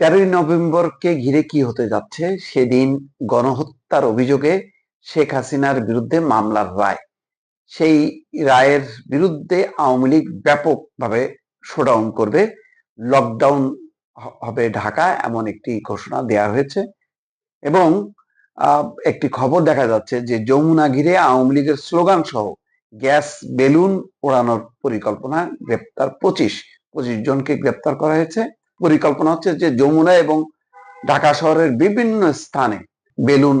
তেরোই নভেম্বরকে ঘিরে কি হতে যাচ্ছে? সেদিন গণহত্যার অভিযোগে শেখ হাসিনার বিরুদ্ধে মামলার রায়। সেই রায়ের বিরুদ্ধে আওয়ামী লীগ ব্যাপকভাবে শোডাউন করবে। লকডাউন হবে ঢাকা, এমন একটি ঘোষণা দেওয়া হয়েছে। এবং একটি খবর দেখা যাচ্ছে যে যমুনা ঘিরে আওয়ামী লীগের স্লোগান সহ গ্যাস বেলুন ওড়ানোর পরিকল্পনা গ্রেপ্তার পঁচিশ পঁচিশ জনকে গ্রেপ্তার করা হয়েছে। পরিকল্পনা হচ্ছে যে যমুনা এবং ঢাকা শহরের বিভিন্ন স্থানে বেলুন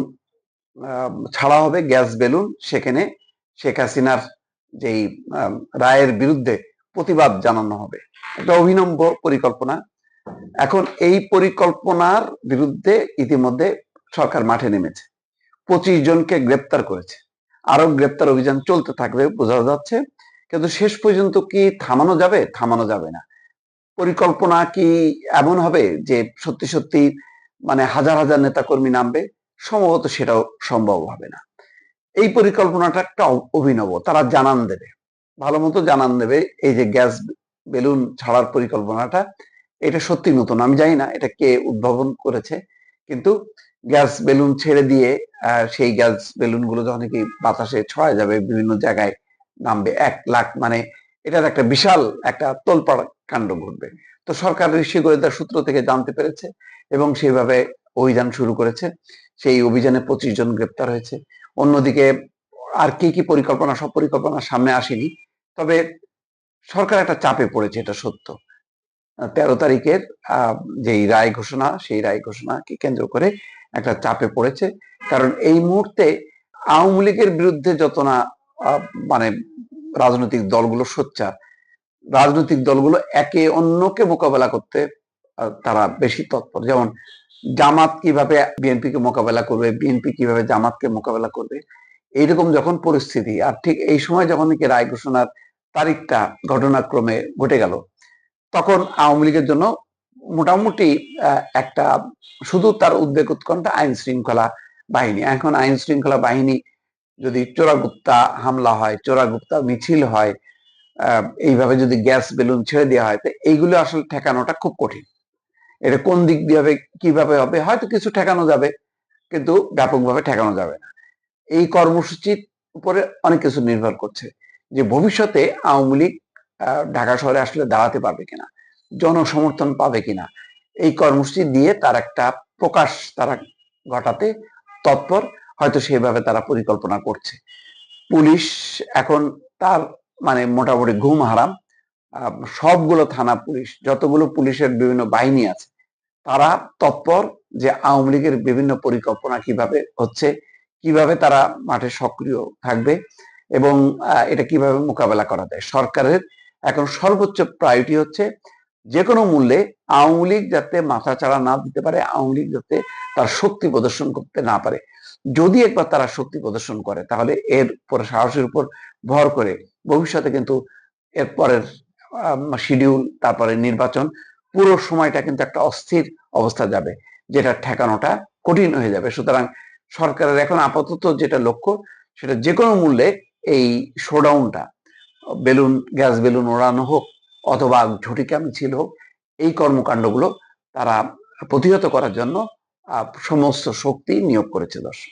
ছাড়া হবে গ্যাস বেলুন। সেখানে শেখ হাসিনার যেই রায়ের বিরুদ্ধে প্রতিবাদ জানানো হবে। একটা অভিনব পরিকল্পনা। এখন এই পরিকল্পনার বিরুদ্ধে ইতিমধ্যে সরকার মাঠে নেমেছে। পঁচিশ জনকে গ্রেপ্তার করেছে। আরও গ্রেপ্তার অভিযান চলতে থাকবে, বোঝা যাচ্ছে। কিন্তু শেষ পর্যন্ত কি থামানো যাবে? থামানো যাবে না। পরিকল্পনা কি এমন হবে যে সত্যি সত্যি মানে হাজার হাজার নেতাকর্মী নামবে? সম্ভবত সেটাও সম্ভব হবে না। এই পরিকল্পনাটা একটা অভিনব। তারা জানান দেবে। ভালো মতো জানান দেবে এই যে গ্যাস বেলুন ছাড়ার পরিকল্পনাটা। এটা সত্যি নতুন। আমি জানি না এটা কে উদ্ভাবন করেছে। কিন্তু গ্যাস বেলুন ছেড়ে দিয়ে সেই গ্যাস বেলুনগুলো যখন কি বাতাসে ছড়া যাবে, বিভিন্ন জায়গায় নামবে, এক লাখ মানে এটার একটা বিশাল একটা তোলপাড় কাণ্ড ঘটবে। তো সরকার ঋষি গোয়েন্দার সূত্র থেকে জানতে পেরেছে এবং সেইভাবে অভিযান শুরু করেছে। সেই অভিযানে পঁচিশ জন গ্রেপ্তার হয়েছে। অন্যদিকে আর কি কি পরিকল্পনা সব পরিকল্পনা সামনে আসেনি। তবে সরকার একটা চাপে পড়েছে, এটা সত্য। তেরো তারিখের যেই রায় ঘোষণা, সেই রায় ঘোষণাকে কেন্দ্র করে একটা চাপে পড়েছে। কারণ এই মুহূর্তে আওয়ামী লীগের বিরুদ্ধে যত না মানে রাজনৈতিক দলগুলো সোচ্চার রাজনৈতিক দলগুলো একে অন্যকে মোকাবেলা করতে তারা বেশি তৎপর। যেমন জামাত কীভাবে বিএনপিকে মোকাবেলা করবে, বিএনপি কীভাবে জামাতকে মোকাবেলা করবে, এইরকম যখন পরিস্থিতি, আর ঠিক এই সময় যখন নাকি রায় ঘোষণার তারিখটা ঘটনাক্রমে ঘটে গেল, তখন আওয়ামী লীগের জন্য মোটামুটি একটা শুধু তার উদ্বেগ উৎকণ্ঠা আইন শৃঙ্খলা বাহিনী। এখন আইন শৃঙ্খলা বাহিনী যদি চোরাগুপ্তা হামলা হয়, চোরাগুপ্তা মিছিল হয় এইভাবে যদি গ্যাস বেলুন ছেড়ে দেওয়া হয়, তো এইগুলো আসলে ঠেকানোটা খুব কঠিন। এটা কোন দিক দিয়ে হবে, কীভাবে হবে, হয়তো কিছু ঠেকানো যাবে, কিন্তু ব্যাপকভাবে ঠেকানো যাবে না। এই কর্মসূচির উপরে অনেক কিছু নির্ভর করছে যে ভবিষ্যতে আওয়ামী লীগ ঢাকা শহরে আসলে দাঁড়াতে পারবে কিনা, জনসমর্থন পাবে কিনা, এই কর্মসূচি দিয়ে তার একটা প্রকাশ তারা ঘটাতে তৎপর, হয়তো সেভাবে তারা পরিকল্পনা করছে। পুলিশ এখন তার মানে মোটামুটি ঘুম হারাম সবগুলো থানা পুলিশ, যতগুলো পুলিশের বিভিন্ন বাহিনী আছে, তারা তৎপর যে আওয়ামী লীগের বিভিন্ন পরিকল্পনা কীভাবে হচ্ছে, কীভাবে তারা মাঠে সক্রিয় থাকবে এবং এটা কীভাবে মোকাবেলা করা যায়। সরকারের এখন সর্বোচ্চ প্রায়োরিটি হচ্ছে যে কোনো মূল্যে আওয়ামী লীগ যাতে মাথা চাড়া না দিতে পারে, আওয়ামী লীগ যাতে তার শক্তি প্রদর্শন করতে না পারে। যদি একবার তারা শক্তি প্রদর্শন করে, তাহলে এর উপর, সাহসের উপর ভর করে ভবিষ্যতে কিন্তু এর পরের শিডিউল তারপরে নির্বাচন, পুরো সময়টা কিন্তু একটা অস্থির অবস্থা যাবে, যেটা ঠেকানোটা কঠিন হয়ে যাবে। সুতরাং সরকারের এখন আপাতত যেটা লক্ষ্য, সেটা যে কোনো মূল্যে এই শোডাউনটা বেলুন, গ্যাস বেলুন ওড়ানো হোক, অথবা ঝটিকা মিছিল হোক, এই কর্মকাণ্ডগুলো তারা প্রতিহত করার জন্য সমস্ত শক্তি নিয়োগ করেছে দর্শক।